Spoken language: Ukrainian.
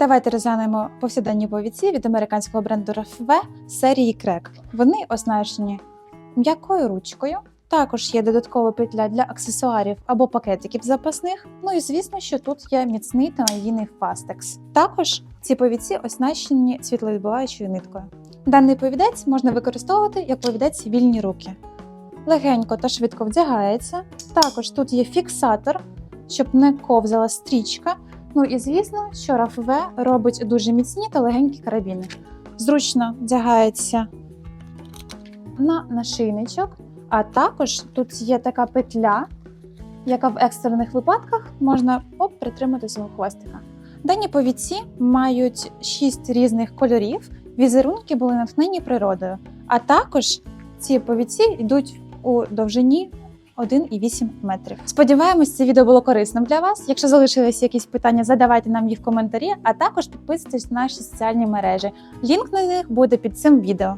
Давайте розглянемо повсякденні повідці від американського бренду RFV серії Крек. Вони оснащені м'якою ручкою. Також є додаткова петля для аксесуарів або пакетиків запасних. Ну і звісно, що тут є міцний та надійний фастекс. Також ці повідці оснащені світловідбиваючою ниткою. Даний повідець можна використовувати як повідець вільні руки. Легенько та швидко вдягається. Також тут є фіксатор, щоб не ковзала стрічка. Ну і звісно, що RAFV робить дуже міцні та легенькі карабіни. Зручно вдягається на нашийничок, а також тут є така петля, яка в екстрених випадках можна оп, притримати свого хвостика. Дані повідці мають 6 різних кольорів, візерунки були натхнені природою, а також ці повідці йдуть у довжині 1,8 метрів. Сподіваємось, це відео було корисним для вас. Якщо залишились якісь питання, задавайте нам їх в коментарі, а також підписуйтесь на наші соціальні мережі. Лінк на них буде під цим відео.